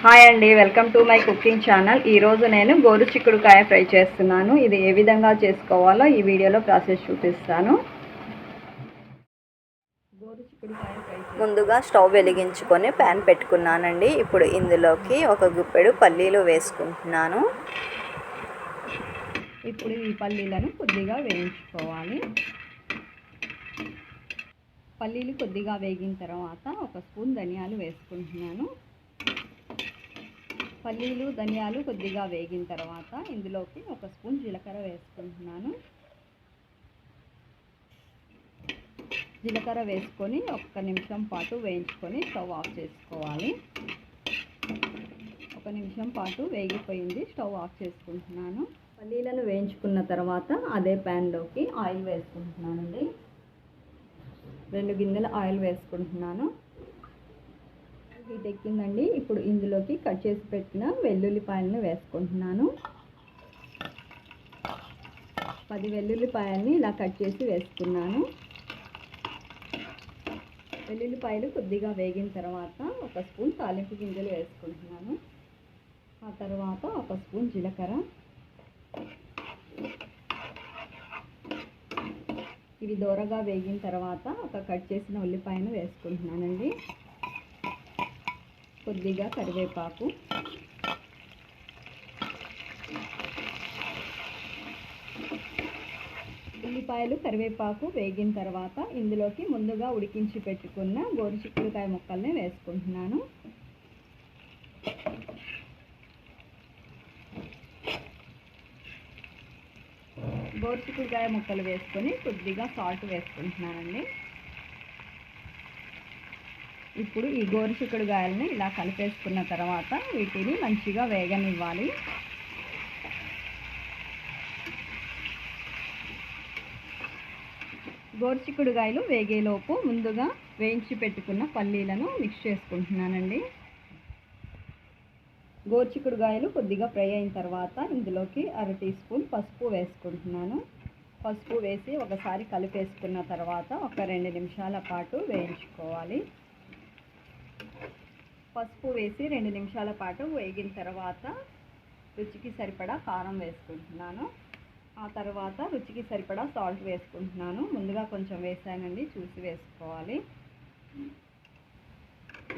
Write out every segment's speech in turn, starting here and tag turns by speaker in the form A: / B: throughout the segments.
A: Hi అండి welcome to my cooking channel ఈరోజు నేను గోరు చిక్కుడుకాయ ఫ్రై చేస్తున్నాను. ఇది ఏ విధంగా చేసుకోవాలో ఈ వీడియోలో ప్రాసెస్ చూపిస్తాను. గోరు చిక్కుడుకాయ ఫ్రై
B: ముందుగా స్టవ్ వెలిగించుకొని ప్యాన్ పెట్టుకున్నానండి. ఇప్పుడు ఇందులోకి ఒక గుప్పెడు పల్లీలు వేసుకుంటున్నాను.
A: ఇప్పుడు ఈ పల్లీలను కొద్దిగా వేయించుకోవాలి. పల్లీలు కొద్దిగా వేగిన తర్వాత ఒక స్పూన్ ధనియాలు వేసుకుంటున్నాను. పల్లీలు ధనియాలు కొద్దిగా వేగిన తర్వాత ఇందులోకి ఒక స్పూన్ జీలకర్ర వేసుకుంటున్నాను. జీలకర్ర వేసుకొని ఒక్క నిమిషం పాటు వేయించుకొని స్టవ్ ఆఫ్ చేసుకోవాలి. ఒక నిమిషం పాటు వేగిపోయింది స్టవ్ ఆఫ్ చేసుకుంటున్నాను. పల్లీలను వేయించుకున్న తర్వాత అదే ప్యాన్లోకి ఆయిల్ వేసుకుంటున్నానండి. రెండు గిన్నెల ఆయిల్ వేసుకుంటున్నాను. అయితే ఎక్కిందండి ఇప్పుడు ఇందులోకి కట్ చేసి పెట్టిన వెల్లుల్లిపాయలను వేసుకుంటున్నాను. పది వెల్లుల్లిపాయల్ని ఇలా కట్ చేసి వేసుకున్నాను. వెల్లుల్లిపాయలు కొద్దిగా వేగిన తర్వాత ఒక స్పూన్ తాలింపు గింజలు వేసుకుంటున్నాను. ఆ తర్వాత ఒక స్పూన్ జీలకర్ర. ఇవి దూరగా వేగిన తర్వాత ఒక కట్ చేసిన ఉల్లిపాయను వేసుకుంటున్నానండి. కొద్దిగా కరివేపాకు. ఉల్లిపాయలు కరివేపాకు వేగిన తర్వాత ఇందులోకి ముందుగా ఉడికించి పెట్టుకున్న గోరు చిక్కుడుకాయ ముక్కల్ని వేసుకుంటున్నాను. గోరు చిక్కుడుకాయ ముక్కలు వేసుకొని కొద్దిగా సాల్ట్ వేసుకుంటున్నానండి. ఇప్పుడు ఈ గోరు చిక్కుడుకాయలని ఇలా కలిపేసుకున్న తర్వాత వీటిని మంచిగా వేగనివ్వాలి. గోరు చిక్కుడుకాయలు వేగేలోపు ముందుగా వేయించి పెట్టుకున్న పల్లీలను మిక్స్ చేసుకుంటున్నానండి. గోరు చిక్కుడుకాయలు కొద్దిగా ఫ్రై అయిన తర్వాత ఇందులోకి అర టీ స్పూన్ పసుపు వేసుకుంటున్నాను. పసుపు వేసి ఒకసారి కలిపేసుకున్న తర్వాత ఒక రెండు నిమిషాల పాటు వేయించుకోవాలి. పసుపు వేసి రెండు నిమిషాల పాటు వేగిన తర్వాత రుచికి సరిపడా కారం వేసుకుంటున్నాను. ఆ తర్వాత రుచికి సరిపడా సాల్ట్ వేసుకుంటున్నాను. ముందుగా కొంచెం వేసానండి చూసి వేసుకోవాలి.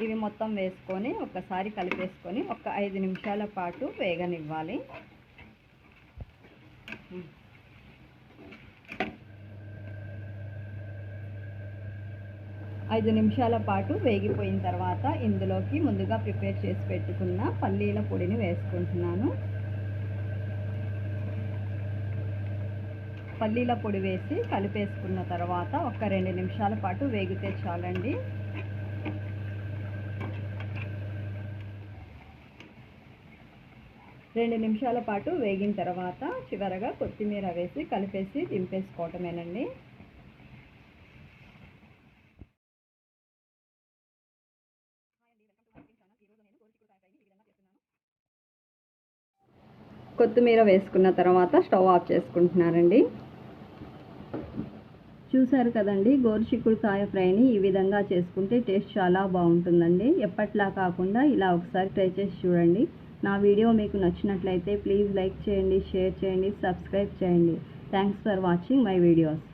A: ఇవి మొత్తం వేసుకొని ఒకసారి కలిపేసుకొని ఒక ఐదు నిమిషాల పాటు వేగనివ్వాలి. ఐదు నిమిషాల పాటు వేగిపోయిన తర్వాత ఇందులోకి ముందుగా ప్రిపేర్ చేసి పెట్టుకున్న పల్లీల పొడిని వేసుకుంటున్నాను. పల్లీల పొడి వేసి కలిపేసుకున్న తర్వాత ఒక రెండు నిమిషాల పాటు వేగితే చాలండి. రెండు నిమిషాల పాటు వేగిన తర్వాత చివరగా కొత్తిమీర వేసి కలిపేసి దింపేసుకోవటమేనండి. కొత్తిమీర వేసుకున్న తర్వాత స్టవ్ ఆఫ్ చేసుకుంటున్నారండి చూసారు కదండి గోరుచిక్కుడుకాయ ఫ్రైని ఈ విధంగా చేసుకుంటే టేస్ట్ చాలా బాగుంటుందండి. ఎప్పట్లా కాకుండా ఇలా ఒకసారి ట్రై చేసి చూడండి. నా వీడియో మీకు నచ్చినట్లయితే ప్లీజ్ లైక్ చేయండి షేర్ చేయండి సబ్స్క్రైబ్ చేయండి. Thanks for watching my videos.